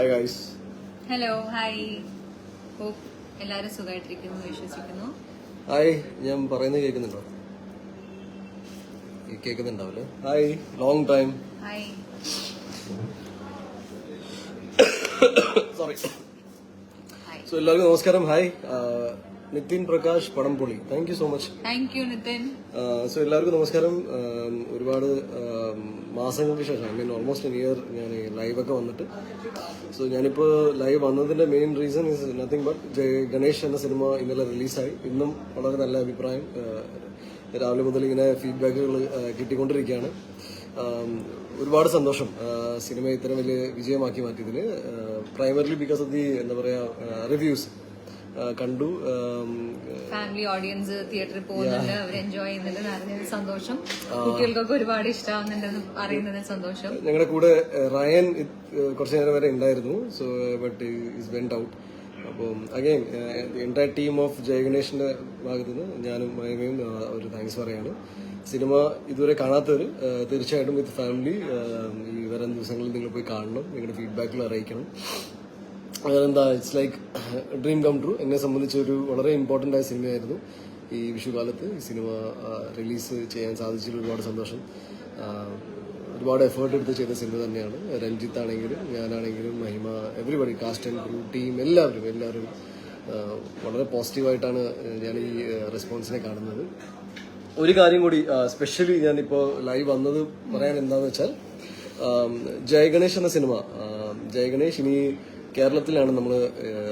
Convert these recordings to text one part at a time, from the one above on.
Hi guys hello hi hope എല്ലാവരും സുഖമായിട്ടിരിക്കുന്നു വിശ്വസിക്കുന്നു. ഹായ് ഞാൻ പറയുന്നത് കേൾക്കുന്നുണ്ടോ? കേൾക്കുന്നുണ്ടാവില്ലേ? Hi long time hi sorry so എല്ലാവർക്കും നമസ്കാരം. Hi Nitin Prakash പടംപൊളി. Thank you so much thank you Nitin. So എല്ലാവർക്കും നമസ്കാരം. ഒരുപാട് മാസങ്ങൾക്ക് ശേഷം I mean almost an year ഞാൻ ലൈവൊക്കെ വന്നിട്ട്. സോ ഞാനിപ്പോൾ ലൈവ് വന്നതിന്റെ main reason is nothing but Jaya Ganesh എന്ന സിനിമ ഇന്നലെ റിലീസായി ഇന്നും വളരെ നല്ല അഭിപ്രായം. രാവിലെ മുതൽ ഇങ്ങനെ ഫീഡ്ബാക്കുകൾ കിട്ടിക്കൊണ്ടിരിക്കുകയാണ്. ഒരുപാട് സന്തോഷം. സിനിമ ഇത്തരം വലിയ വിജയമാക്കി മാറ്റിയതിന്. പ്രൈമറിലി ബിക്കോസ് ഓഫ് ദി എന്താ പറയുക റിവ്യൂസ് കണ്ടു. ഫാമിലി ഓഡിയൻസ് തിയേറ്ററിൽ പോകുന്നുണ്ട്. അവർ എൻജോയ് ചെയ്യുന്നുണ്ട്. അറിഞ്ഞതിൽ സന്തോഷം. കുട്ടികൾക്കൊക്കെ ഒരുപാട് ഇഷ്ടമാവുന്നുണ്ടെന്ന് അറിയുന്നതിൽ സന്തോഷം. ഞങ്ങളുടെ കൂടെ റയൻ കുറച്ചു കുറച്ച് നേരം വരെ ഉണ്ടായിരുന്നു. So but is went out അപ്പം അഗൈൻ എന്റയർ ടീം ഓഫ് ജയഗണേഷിന്റെ ഭാഗത്തു നിന്ന് ഞാനും മയമയും ഒരു താങ്ക്സ് പറയാണ്. സിനിമ ഇതുവരെ കാണാത്തവർ തീർച്ചയായിട്ടും വിത്ത് ഫാമിലി ഈ വരും ദിവസങ്ങളിൽ നിങ്ങൾ പോയി കാണണം. നിങ്ങളുടെ ഫീഡ്ബാക്കിൽ അറിയിക്കണം. അതെന്താ it's like dream come true എന്നെ സംബന്ധിച്ച് ഒരു വളരെ ഇമ്പോർട്ടന്റ് ആയ സിനിമയായിരുന്നു ഈ വിഷുകാലത്ത്. ഈ സിനിമ റിലീസ് ചെയ്യാൻ സാധിച്ചതിൽ ഒരുപാട് സന്തോഷം. ഒരുപാട് എഫേർട്ട് എടുത്ത് ചെയ്ത സിനിമ തന്നെയാണ്. രഞ്ജിത്ത് ആണെങ്കിലും ഞാനാണെങ്കിലും Mahima everybody cast and crew team എല്ലാവരും എല്ലാവരും വളരെ പോസിറ്റീവായിട്ടാണ് ഞാൻ ഈ റെസ്പോൺസിനെ കാണുന്നത്. ഒരു കാര്യം കൂടി സ്പെഷ്യലി ഞാനിപ്പോൾ ലൈവ് വന്നത് പറയാൻ എന്താണെന്ന് വെച്ചാൽ ജയഗണേഷ് എന്ന സിനിമ. ജയഗണേഷ് ഇനി കേരളത്തിലാണ് നമ്മൾ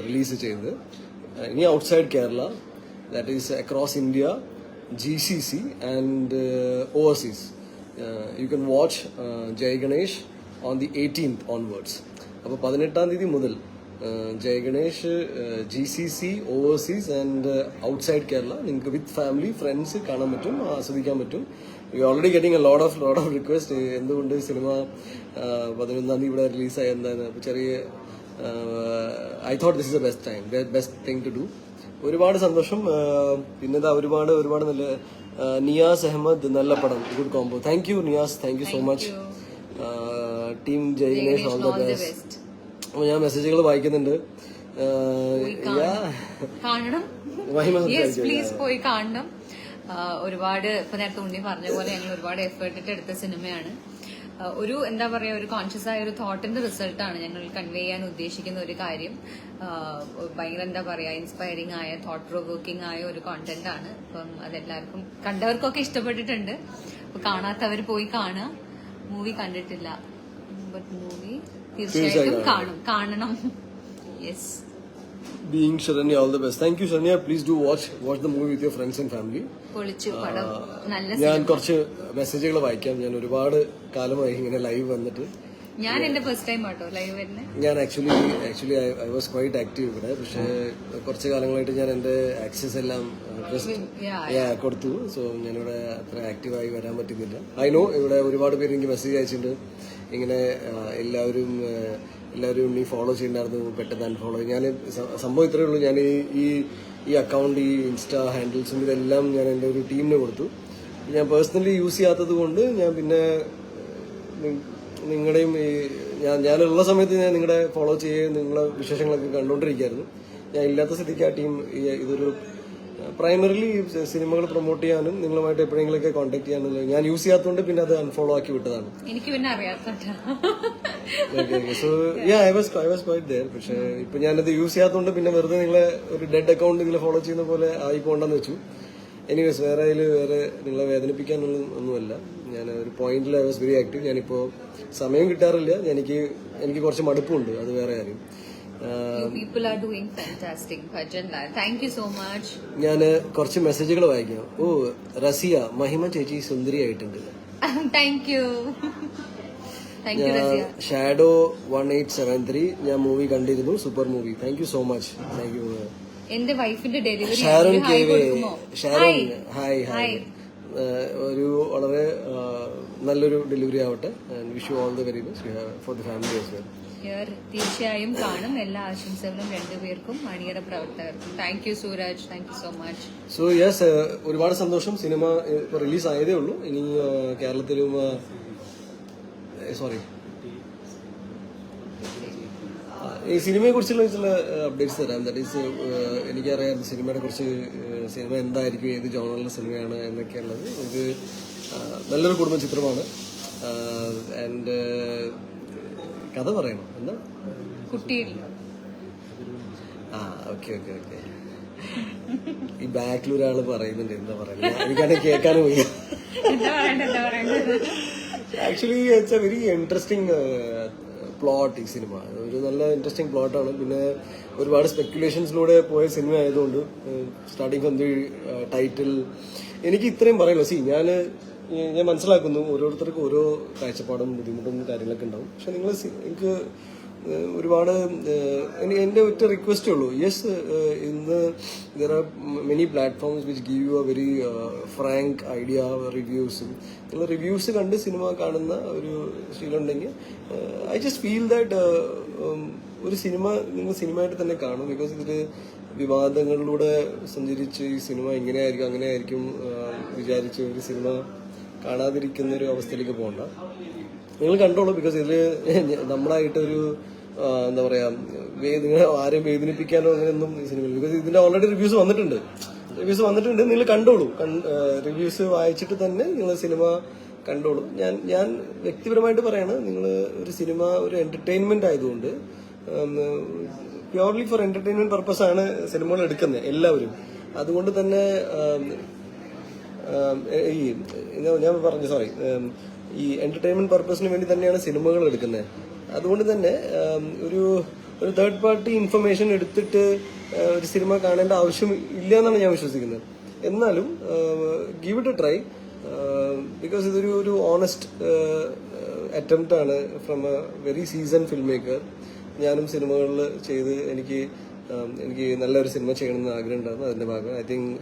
റിലീസ് ചെയ്തത് ഇനി outside Kerala that is across India G C C and overseas you can watch Jai Ganesh on the eighteenth onwards അപ്പോൾ പതിനെട്ടാം തീയതി മുതൽ Jai Ganesh G C C overseas and outside Kerala. നിങ്ങൾക്ക് വിത്ത് ഫാമിലി ഫ്രണ്ട്സ് കാണാൻ പറ്റും ആസ്വദിക്കാൻ പറ്റും. You already getting a load of load of request എന്തുകൊണ്ട് സിനിമ പതിനൊന്നാം തീയതി ഇവിടെ റിലീസായി എന്താണ് ചെറിയ I thought this is the best time best thing to do ഒരുപാട് സന്തോഷം. പിന്നെ ഇതാ ഒരുപാട് ഒരുപാട് നല്ല ആഹ് നിയാസ് അഹമ്മദ് നല്ല പടം. Good combo thank you Niyas. Thank you so much team Jainesh all the best അപ്പോൾ ഞാൻ മെസ്സേജുകൾ വായിക്കുന്നുണ്ട്. പ്ലീസ് പോയി കാണണം. ഒരുപാട് ഇപ്പൊ നേരത്തെ ഉണ്ണി പറഞ്ഞ പോലെ ഞങ്ങൾ ഒരുപാട് എഫേർട്ട് ഇട്ട് എടുത്ത സിനിമയാണ് ഒരു എന്താ പറയുക ഒരു കോൺഷ്യസ് ആയ ഒരു തോട്ടിന്റെ റിസൾട്ടാണ് ഞങ്ങൾ കൺവേ ചെയ്യാൻ ഉദ്ദേശിക്കുന്ന ഒരു കാര്യം. ഭയങ്കര എന്താ പറയുക ഇൻസ്പയറിംഗ് ആയ തോട്ട് പ്രൊവോക്കിംഗ് ആയ ഒരു കോണ്ടന്റ് ആണ്. അപ്പം അതെല്ലാവർക്കും കണ്ടവർക്കൊക്കെ ഇഷ്ടപ്പെട്ടിട്ടുണ്ട്. അപ്പൊ കാണാത്തവർ പോയി കാണുക. മൂവി കണ്ടിട്ടില്ല. ബട്ട് മൂവി തീർച്ചയായിട്ടും കാണും. കാണണം. Yes being Saranya all the best thank you Saranya please do watch watch the movie with your friends and family ഞാൻ കുറച്ച് മെസ്സേജുകൾ വായിക്കാം. ഞാൻ ഒരുപാട് കാലമായി ഇങ്ങനെ ലൈവ് വന്നിട്ട്. ഞാൻ എന്റെ ഫസ്റ്റ് ടൈം ആട്ടോ ലൈവ് വരുന്നത് ഞാൻ actually actually I was quite active ഇവിടെ. പക്ഷേ കുറച്ച് കാലങ്ങളായിട്ട് ഞാൻ എന്റെ ആക്സസ് എല്ലാം കൊടുത്തു. സോ ഞാനിവിടെ അത്ര ആക്റ്റീവായി വരാൻ പറ്റുന്നില്ല. ഐ നോ ഇവിടെ ഒരുപാട് പേര് എനിക്ക് മെസ്സേജ് അയച്ചിട്ടുണ്ട്. ഇങ്ങനെ എല്ലാവരും എല്ലാവരും നീ ഫോളോ ചെയ്യുന്നുണ്ടായിരുന്നു പെട്ടെന്ന് അൺഫോളോ ഞാൻ സംഭവം ഇത്രയേ ഉള്ളൂ. ഞാൻ ഈ ഈ- അക്കൗണ്ട് ഈ ഇൻസ്റ്റാ ഹാൻഡിൽസും ഇതെല്ലാം ഞാൻ എന്റെ ഒരു ടീമിന് കൊടുത്തു. ഞാൻ പേഴ്സണലി യൂസ് ചെയ്യാത്തത് കൊണ്ട് ഞാൻ പിന്നെ നിങ്ങളുടെയും ഈ ഞാൻ ഞാനുള്ള സമയത്ത് ഞാൻ നിങ്ങളുടെ ഫോളോ ചെയ്യുകയും നിങ്ങളെ വിശേഷങ്ങളൊക്കെ കണ്ടുകൊണ്ടിരിക്കുകയായിരുന്നു. ഞാൻ ഇല്ലാത്ത സ്ഥിതിക്ക് ആ ടീം ഇതൊരു പ്രൈമറിലി സിനിമകൾ പ്രൊമോട്ട് ചെയ്യാനും നിങ്ങളുമായിട്ട് എപ്പോഴെങ്കിലൊക്കെ കോൺടാക്ട് ചെയ്യാനും ഞാൻ യൂസ് ചെയ്യാത്തതുകൊണ്ട് പിന്നെ അത് അൺഫോളോ ആക്കി വിട്ടതാണ്. എനിക്ക് പിന്നെ so I was I was quite there പക്ഷേ ഇപ്പൊ ഞാനത് യൂസ് ചെയ്യാത്തതുകൊണ്ട് പിന്നെ വെറുതെ നിങ്ങളെ ഒരു ഡെഡ് അക്കൗണ്ട് നിങ്ങളെ ഫോളോ ചെയ്യുന്ന പോലെ ആയി പോകണ്ടെന്ന് വെച്ചു. എനിവേസ് വേറെ അതിൽ വേറെ നിങ്ങളെ വേദനിപ്പിക്കാനൊന്നും ഒന്നുമല്ല. ഞാൻ ഒരു പോയിന്റിൽ ഐ വാസ് വെരി ആക്റ്റീവ് ഞാനിപ്പോൾ സമയം കിട്ടാറില്ല. എനിക്ക് എനിക്ക് കുറച്ച് മടുപ്പുണ്ട്. അത് വേറെ കാര്യം. മച്ച് ഞാൻ കുറച്ച് മെസ്സേജുകൾ വായിക്കാം. ഓ റസിയ മഹിമ ചേച്ചി സുന്ദരിയായിട്ടുണ്ട് thank you shadow one eight seven three ഞാൻ മൂവി കണ്ടിരുന്നു super movie thank you so much thank you എന്റെ വൈഫിന്റെ delivery Sharon Sharon hi hi ഒരു വളരെ ആ, നല്ലൊരു ഡെലിവറി ആവട്ടെ wish you all the very best for the family as well തീർച്ചയായും കാണും. എല്ലാ ആശംസകളും രണ്ടുപേർക്കും മണിയറ പ്രവർത്തകർക്കും. Thank you Suraj thank you so much so yes ഒരുപാട് സന്തോഷം. സിനിമ റിലീസ് ആയതേ ഉള്ളൂ. ഇനി കേരളത്തിലും സോറി ഈ സിനിമയെ കുറിച്ചുള്ള ചില അപ്ഡേറ്റ്സ് തരാം. ദാറ്റ് ഈസ് എനിക്കറിയാം സിനിമയുടെ കുറിച്ച് സിനിമ എന്തായിരിക്കും ഏത് ജോണറിലെ സിനിമയാണ് എന്നൊക്കെയുള്ളത്. ഇത് നല്ലൊരു കുടുംബ ചിത്രമാണ് ആൻഡ് കഥ പറയണം. എന്താ? കുട്ടിയില്ല. ആ ഓക്കെ ഓക്കെ ഓക്കെ. ഈ ബാക്കിൽ ഒരാൾ പറയുന്നുണ്ട് എന്താ പറയുന്നത്? കേൾക്കാൻ കേൾക്കാനും വയ്യ പറയണ്ടത് actually it's a very interesting plot ഈ സിനിമ. ഒരു നല്ല ഇൻട്രസ്റ്റിംഗ് പ്ലോട്ടാണ് പിന്നെ ഒരുപാട് സ്പെക്കുലേഷൻസിലൂടെ പോയ സിനിമ ആയതുകൊണ്ട് സ്റ്റാർട്ടിങ് ഫ്രം ദി ടൈറ്റിൽ എനിക്ക് ഇത്രയും പറയുള്ളൂ. സി ഞാൻ ഞാൻ മനസ്സിലാക്കുന്നു ഓരോരുത്തർക്കും ഓരോ കാഴ്ചപ്പാടും ബുദ്ധിമുട്ടും കാര്യങ്ങളൊക്കെ ഉണ്ടാവും. പക്ഷെ നിങ്ങൾ എനിക്ക് ഒരുപാട് എന്റെ ഒറ്റ റിക്വസ്റ്റേ ഉള്ളൂ. യെസ് ഇന്ന് there are many platforms which give you a very frank idea റിവ്യൂസും നിങ്ങൾ റിവ്യൂസ് കണ്ട് സിനിമ കാണുന്ന ഒരു ശീലമുണ്ടെങ്കിൽ ഐ ജസ്റ്റ് ഫീൽ ദാറ്റ് ഒരു സിനിമ നിങ്ങൾ സിനിമയായിട്ട് തന്നെ കാണും. ബിക്കോസ് ഇതിൽ വിവാദങ്ങളിലൂടെ സഞ്ചരിച്ച് ഈ സിനിമ ഇങ്ങനെയായിരിക്കും അങ്ങനെയായിരിക്കും വിചാരിച്ച് ഒരു സിനിമ കാണാതിരിക്കുന്ന ഒരു അവസ്ഥയിലേക്ക് പോകണ്ട. നിങ്ങൾ കണ്ടോളൂ ബിക്കോസ് ഇതിൽ നമ്മളായിട്ടൊരു എന്താ പറയാ വേദന ആരെയും വേദനിപ്പിക്കാനോ അങ്ങനെയൊന്നും ഈ സിനിമയിൽ ബിക്കോസ് ഇതിന്റെ ഓൾറെഡി റിവ്യൂസ് വന്നിട്ടുണ്ട്. റിവ്യൂസ് വന്നിട്ടുണ്ട് നിങ്ങൾ കണ്ടോളൂ. റിവ്യൂസ് വായിച്ചിട്ട് തന്നെ നിങ്ങൾ സിനിമ കണ്ടോളൂ. ഞാൻ ഞാൻ വ്യക്തിപരമായിട്ട് പറയാണ് നിങ്ങൾ ഒരു സിനിമ ഒരു എന്റർടൈൻമെന്റ് ആയതുകൊണ്ട് പ്യോർലി ഫോർ എന്റർടൈൻമെന്റ് പർപ്പസ് ആണ് സിനിമകൾ എടുക്കുന്നത് എല്ലാവരും. അതുകൊണ്ട് തന്നെ ഈ ഞാൻ- പറഞ്ഞു സോറി ഈ എന്റർടൈൻമെന്റ് പർപ്പസിന് വേണ്ടി തന്നെയാണ് സിനിമകൾ എടുക്കുന്നത്. അതുകൊണ്ട് തന്നെ ഒരു ഒരു തേർഡ് പാർട്ടി ഇൻഫർമേഷൻ എടുത്തിട്ട് ഒരു സിനിമ കാണേണ്ട ആവശ്യം ഇല്ല എന്നാണ് ഞാൻ വിശ്വസിക്കുന്നത്. എന്നാലും give it a try because ഇതൊരു ഒരു ഓണസ്റ്റ് അറ്റംപ്റ്റ് ആണ് from a very season filmmaker ഞാനും സിനിമകളിൽ ചെയ്ത് എനിക്ക് എനിക്ക് നല്ലൊരു സിനിമ ചെയ്യണമെന്ന് ആഗ്രഹം ഉണ്ടായിരുന്നു. അതിന്റെ ഭാഗം ഐ തിങ്ക്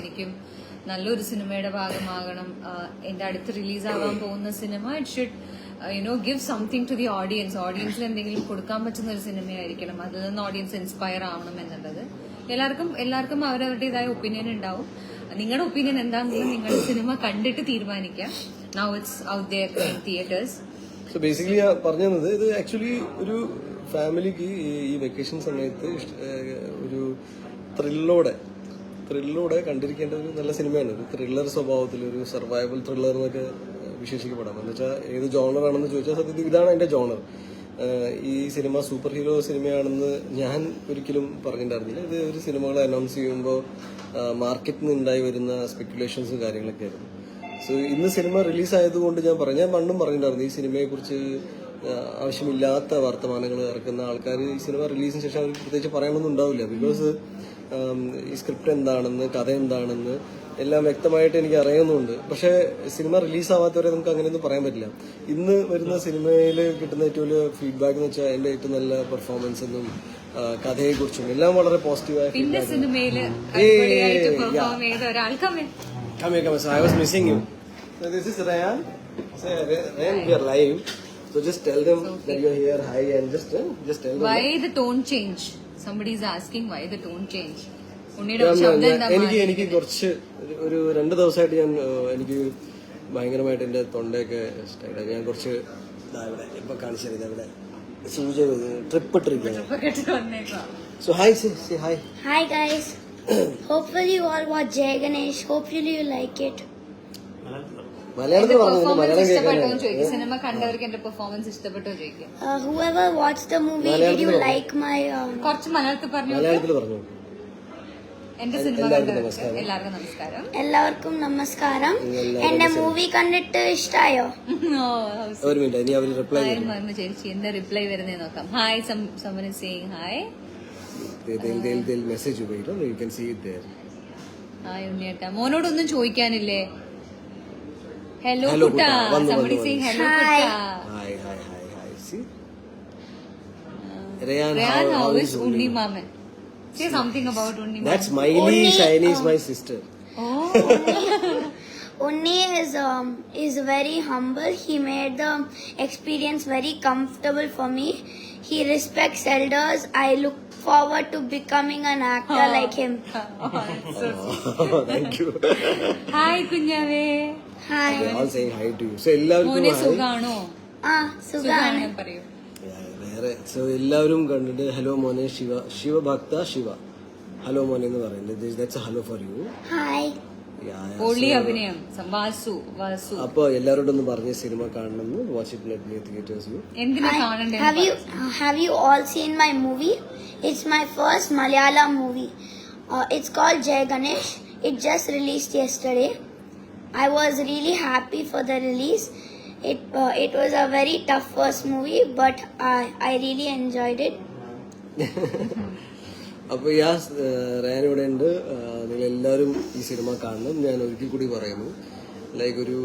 എനിക്കും നല്ലൊരു സിനിമയുടെ ഭാഗമാകണം. എന്റെ അടുത്ത് റിലീസ് ആവാൻ പോകുന്ന cinema it should you know give something to the audience ഓഡിയൻസിൽ എന്തെങ്കിലും കൊടുക്കാൻ പറ്റുന്ന ഒരു സിനിമയായിരിക്കണം. അതിൽ നിന്ന് ഓഡിയൻസ് ഇൻസ്പയർ ആവണം എന്നുള്ളത്. എല്ലാവർക്കും എല്ലാവർക്കും അവരവരുടേതായ ഒപ്പീനിയൻ ഉണ്ടാവും. നിങ്ങളുടെ ഒപ്പീനിയൻ എന്താണെന്ന് നിങ്ങൾ സിനിമ കണ്ടിട്ട് തീരുമാനിക്കാം now it's out there theatres so basically പറഞ്ഞു തന്നത് ഇത് ആക്ച്വലി ഒരു ഫാമിലിക്ക് ഈ വെക്കേഷൻ സമയത്ത് ഒരു ത്രില്ലോടെ ത്രില്ലോടെ കണ്ടിരിക്കേണ്ട ഒരു നല്ല സിനിമയാണ്. ഒരു ത്രില്ലർ സ്വഭാവത്തിൽ ഒരു സർവൈവൽ ത്രില്ലർ എന്നൊക്കെ വിശേഷിക്കപ്പെടാം. എന്ന് വെച്ചാൽ ഏത് ജോണറാണെന്ന് ചോദിച്ചാൽ സത്യത്തിൽ ഇതാണ് എന്റെ ജോണർ ഈ സിനിമ സൂപ്പർ ഹീറോ സിനിമയാണെന്ന് ഞാൻ ഒരിക്കലും പറഞ്ഞിട്ടുണ്ടായിരുന്നില്ല. ഇത് ഒരു സിനിമകൾ അനൗൺസ് ചെയ്യുമ്പോൾ മാർക്കറ്റിൽ നിന്ന് ഉണ്ടായി വരുന്ന സ്പെക്കുലേഷൻസും കാര്യങ്ങളൊക്കെ ആയിരുന്നു. സോ ഇന്ന് സിനിമ റിലീസ് ആയതുകൊണ്ട് ഞാൻ പറഞ്ഞു ഞാൻ പണ്ടും പറഞ്ഞിട്ടുണ്ടായിരുന്നു ഈ സിനിമയെക്കുറിച്ച് ആവശ്യമില്ലാത്ത വർത്തമാനങ്ങൾ ഇറക്കുന്ന ആൾക്കാർ ഈ സിനിമ റിലീസിന് ശേഷം അവർക്ക് പ്രത്യേകിച്ച് പറയണമെന്നുണ്ടാവില്ല ബിക്കോസ് ഈ സ്ക്രിപ്റ്റ് എന്താണെന്ന് കഥ എന്താണെന്ന് എല്ലാം വ്യക്തമായിട്ട് എനിക്ക് അറിയുന്നുണ്ട്. പക്ഷേ സിനിമ റിലീസ് ആവാത്തവരെ നമുക്ക് അങ്ങനെയൊന്നും പറയാൻ പറ്റില്ല. ഇന്ന് വരുന്ന സിനിമയിൽ കിട്ടുന്ന ഏറ്റവും വലിയ ഫീഡ്ബാക്ക് എന്ന് വെച്ചാൽ എന്റെ ഏറ്റവും നല്ല പെർഫോമൻസ് എന്നും കഥയെ കുറിച്ചും എല്ലാം വളരെ പോസിറ്റീവായ here. So just tell them that you're here. Hi, and just uh, just tell them. Tone change somebody is asking why the tone change. ഉണ്ണിയുടെ ശബ്ദം എന്താ എനിക്ക് എനിക്ക് കുറച്ച് ഒരു- രണ്ട് ദിവസമായിട്ട് ഞാൻ എനിക്ക് ഭയങ്കരമായിട്ട് എന്റെ തൊണ്ടയൊക്കെ ഇഷ്ടമായിട്ട് ഞാൻ കുറച്ച് ഇവിടെ ഇപ്പൊ കാണിച്ചത് ഇതാ ഇവിടെ സൂചി ട്രിപ്പ് ഇട്ടിരിക്കുകയാണ് so hi C hi Hi guys. Hopefully you all watch Jay Ganesh. Hopefully you like it. മലയാളത്തിൽ പറഞ്ഞു മലയാളം സിനിമ കണ്ടവർക്ക് എന്റെ പെർഫോമൻസ് ഇഷ്ടപ്പെട്ടോ ചോദിക്കും. you like my? Um, കുറച്ച് മലയാളത്തിൽ പറഞ്ഞു? മലയാളത്തിൽ പറഞ്ഞു? എന്റെ സിനിമ എല്ലാവർക്കും നമസ്കാരം. എല്ലാവർക്കും നമസ്കാരം. എന്റെ മൂവി കണ്ടിട്ട് ഇഷ്ടായോ? ഒരു മിനിറ്റ് റിപ്ലൈ ചേച്ചി. എന്താ റിപ്ലൈ വരുന്നേ നോക്കാം. Hi Saman saying hi there. Hi ഉണ്ണിയേട്ട. മോനോടൊന്നും ചോദിക്കാനില്ലേ? हेलो कुटा समबडी हेलो कुटा hi hi hi hi C is my sister Unni is is very humble he made the experience very comfortable for me he respects elders I look forward to becoming an actor like him. so Oh, thank you. hi, കുഞ്ഞാവേ Hi. I'm all saying hi to you. So എല്ലാവർക്കും മോനെ hi. സുഖാണോ Ah, Sugan. സുഖാണ് പറയൂ Yeah, വേറെ so എല്ലാവരും കണ്ടിട്ട് hello മോനെ ശിവ ശിവഭക്ത ശിവ ഹലോ മോനെ എന്ന് പറയുന്നത് that's hello for you Hi. അപ്പൊ എല്ലാരോടൊന്നും പറഞ്ഞ സിനിമ കാണണം seen my movie it's my first Malayalam movie it's call Jaya Ganesh it just released yesterday I was really happy for the release it was a very tough first movie but I really enjoyed it അപ്പോൾ yeah Ryan ഇവിടെ ഉണ്ട്. നിങ്ങൾ എല്ലാവരും ഈ cinema കാണണം. ഞാൻ ഒരിക്കൽ കൂടി പറയുന്നു. ലൈക്ക് ഒരു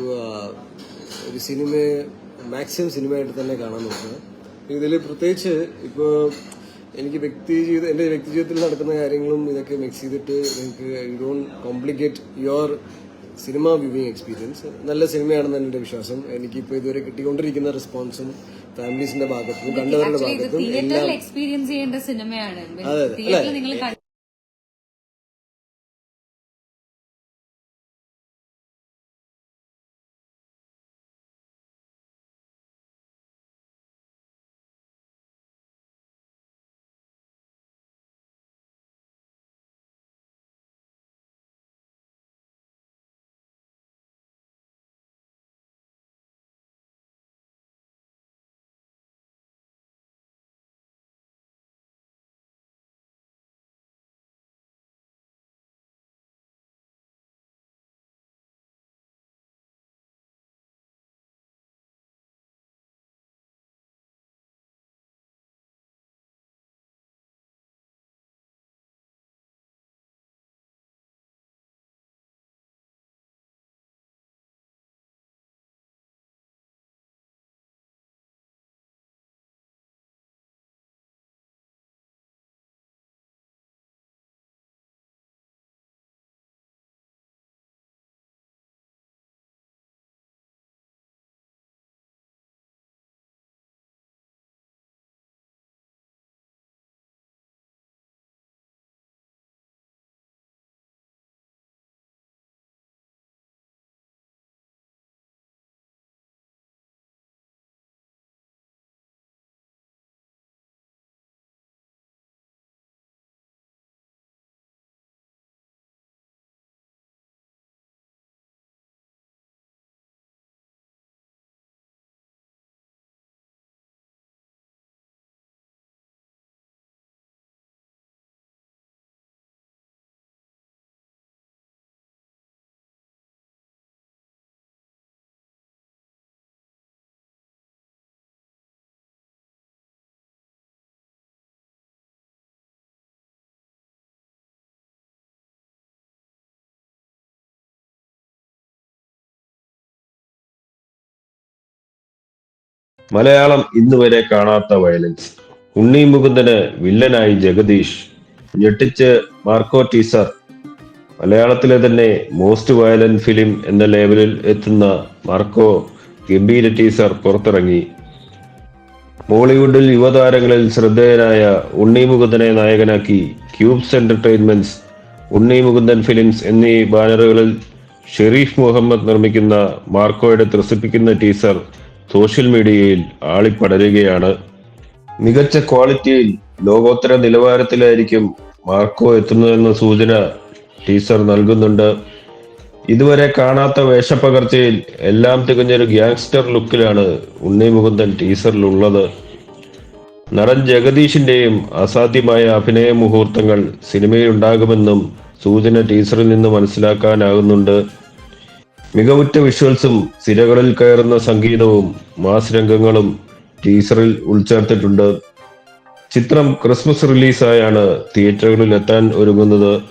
ഒരു സിനിമ മാക്സിമം സിനിമയായിട്ട് തന്നെ കാണാൻ നോക്കുക. ഇതിൽ പ്രത്യേകിച്ച് ഇപ്പോൾ എനിക്ക് വ്യക്തി ജീവിതം എന്റെ വ്യക്തി ജീവിതത്തിൽ നടക്കുന്ന കാര്യങ്ങളും ഇതൊക്കെ മിക്സ് ചെയ്തിട്ട് നിങ്ങൾക്ക് you don't complicate your cinema viewing experience. നല്ല സിനിമയാണെന്നാണ് എന്റെ വിശ്വാസം. എനിക്കിപ്പോൾ ഇതുവരെ കിട്ടിക്കൊണ്ടിരിക്കുന്ന റെസ്പോൺസും ഫാമിലീസിന്റെ ഭാഗത്തും കണ്ടവരുടെ ഭാഗത്തും എക്സ്പീരിയൻസ് ചെയ്യേണ്ട സിനിമയാണ്. അതെ. തിയേറ്ററിൽ അല്ല, മലയാളം ഇന്നുവരെ കാണാത്ത വയലൻസ് ഉണ്ണി മുകുന്ദന് വില്ലനായി ജഗദീഷ്. ഞെട്ടിച്ച് മാർക്കോ ടീസർ. മലയാളത്തിലെ തന്നെ മോസ്റ്റ് വയലന്റ് ഫിലിം എന്ന ലേബലിൽ എത്തുന്ന മാർക്കോ ഗംഭീര ടീസർ പുറത്തിറങ്ങി. ബോളിവുഡിൽ യുവതാരങ്ങളിൽ ശ്രദ്ധേയനായ ഉണ്ണി മുകുന്ദനെ നായകനാക്കി Cubes Entertainments Unni Mukundan films എന്നീ ബാനറുകളിൽ ഷെരീഫ് മുഹമ്മദ് നിർമ്മിക്കുന്ന മാർക്കോയുടെ ത്രസിപ്പിക്കുന്ന ടീസർ സോഷ്യൽ മീഡിയയിൽ ആളിപ്പടരുകയാണ്. മികച്ച ക്വാളിറ്റിയിൽ ലോകോത്തര നിലവാരത്തിലായിരിക്കും മാർക്കോ എത്തുന്നതെന്ന സൂചന ടീസർ നൽകുന്നുണ്ട്. ഇതുവരെ കാണാത്ത വേഷപ്പകർച്ചയിൽ എല്ലാം തികഞ്ഞൊരു ഗ്യാങ്സ്റ്റർ ലുക്കിലാണ് ഉണ്ണി മുകുന്ദൻ ടീസറിലുള്ളത്. നടൻ ജഗദീഷിന്റെയും അസാധ്യമായ അഭിനയ മുഹൂർത്തങ്ങൾ സിനിമയിൽ ഉണ്ടാകുമെന്നും സൂചന ടീസറിൽ നിന്ന് മനസ്സിലാക്കാനാകുന്നുണ്ട്. മികവുറ്റ വിഷ്വൽസും സിരകളിൽ കയറുന്ന സംഗീതവും മാസ് രംഗങ്ങളും ടീസറിൽ ഉൾച്ചേർത്തിട്ടുണ്ട്. ചിത്രം ക്രിസ്മസ് റിലീസായാണ് തിയേറ്ററുകളിൽ എത്താൻ ഒരുങ്ങുന്നത്.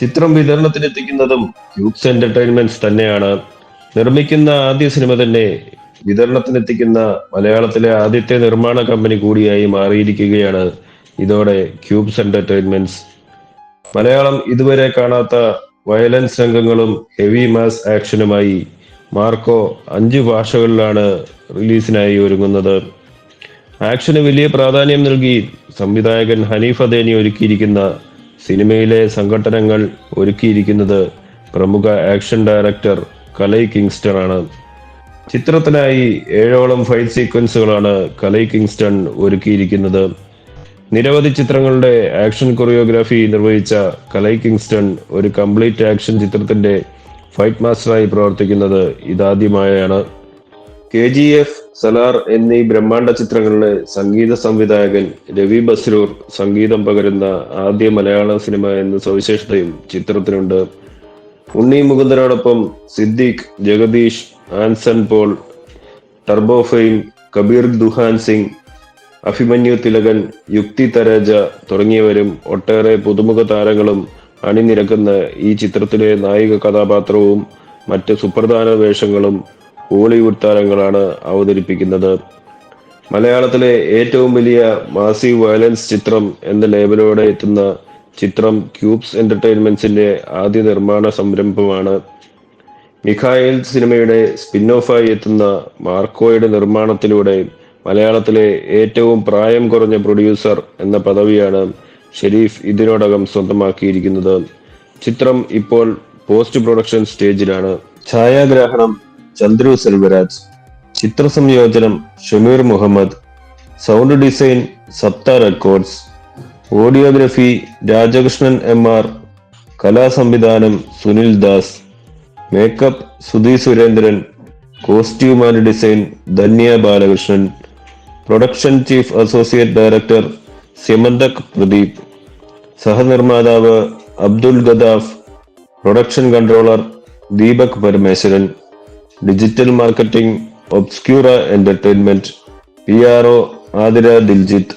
ചിത്രം വിതരണത്തിനെത്തിക്കുന്നതും ക്യൂബ്സ് എന്റർടൈൻമെന്റ്സ് തന്നെയാണ്. നിർമ്മിക്കുന്ന ആദ്യ സിനിമ തന്നെ വിതരണത്തിനെത്തിക്കുന്ന മലയാളത്തിലെ ആദ്യത്തെ നിർമ്മാണ കമ്പനി കൂടിയായി മാറിയിരിക്കുകയാണ്. ഇതോടെ ക്യൂബ്സ് എന്റർടൈൻമെന്റ്സ്. മലയാളം ഇതുവരെ കാണാത്ത വയലൻസ് രംഗങ്ങളും ഹെവി മാസ് ആക്ഷനുമായി മാർക്കോ അഞ്ച് ഭാഷകളിലാണ് റിലീസിനായി ഒരുങ്ങുന്നത്. ആക്ഷന് വലിയ പ്രാധാന്യം നൽകി സംവിധായകൻ ഹനീഫ് അദേനി ഒരുക്കിയിരിക്കുന്ന സിനിമയിലെ സംഘട്ടനങ്ങൾ ഒരുക്കിയിരിക്കുന്നത് പ്രമുഖ ആക്ഷൻ ഡയറക്ടർ കലൈ കിങ്സ്റ്റൺ ആണ്. ചിത്രത്തിനായി ഏഴോളം ഫൈറ്റ് സീക്വൻസുകളാണ് കലൈ കിങ്സ്റ്റൺ ഒരുക്കിയിരിക്കുന്നത്. നിരവധി ചിത്രങ്ങളുടെ ആക്ഷൻ കൊറിയോഗ്രാഫി നിർവഹിച്ച കലൈ കിങ്സ്റ്റൺ ഒരു കംപ്ലീറ്റ് ആക്ഷൻ ചിത്രത്തിന്റെ ഫൈറ്റ് മാസ്റ്ററായി പ്രവർത്തിക്കുന്നത് ഇതാദ്യമായാണ്. കെ ജി എഫ് സലാർ എന്നീ ബ്രഹ്മാണ്ഡ ചിത്രങ്ങളിലെ സംഗീത സംവിധായകൻ രവി ബസ്രൂർ സംഗീതം പകരുന്ന ആദ്യ മലയാള സിനിമ എന്ന സവിശേഷതയും ചിത്രത്തിനുണ്ട്. ഉണ്ണി മുകുന്ദനോടൊപ്പം സിദ്ദീഖ് ജഗദീഷ് ആൻസൺ പോൾ ടർബോ കബീർ ദുഹാൻ സിംഗ് അഭിമന്യു തിലകൻ യുക്തി തരേജ തുടങ്ങിയവരും ഒട്ടേറെ പുതുമുഖ താരങ്ങളും അണിനിരക്കുന്ന ഈ ചിത്രത്തിലെ നായിക കഥാപാത്രവും മറ്റ് സുപ്രധാന വേഷങ്ങളും ഹോളിവുഡ് താരങ്ങളാണ് അവതരിപ്പിക്കുന്നത്. മലയാളത്തിലെ ഏറ്റവും വലിയ മാസീവ് വയലൻസ് ചിത്രം എന്ന ലേബലോടെ എത്തുന്ന ചിത്രം ക്യൂബ്സ് എന്റർടൈൻമെന്റ്സിന്റെ ആദ്യ നിർമ്മാണ സംരംഭമാണ്. മിഖായേൽ സിനിമയുടെ സ്പിൻ ഓഫായി എത്തുന്ന മാർക്കോയുടെ നിർമ്മാണത്തിലൂടെ മലയാളത്തിലെ ഏറ്റവും പ്രായം കുറഞ്ഞ പ്രൊഡ്യൂസർ എന്ന പദവിയാണ് ഷെരീഫ് ഇതിനോടകം സ്വന്തമാക്കിയിരിക്കുന്നത്. ചിത്രം ഇപ്പോൾ പോസ്റ്റ് പ്രൊഡക്ഷൻ സ്റ്റേജിലാണ്. ഛായാഗ്രാഹണം ചന്ദ്രു സെൽവരാജ് ചിത്ര സംയോജനം Shameer Muhammad sound design Saptha records audiography Rajakrishnan M R കലാസംവിധാനം Sunil Das makeup Sudhi Surendran costume and design Dhanya Balakrishnan production chief associate director Simanthak Pradeep സഹനിർമ്മാതാവ് Abdul Gadhaf production controller Deepak Parameswaran digital marketing Obscura entertainment P R O Athira Diljith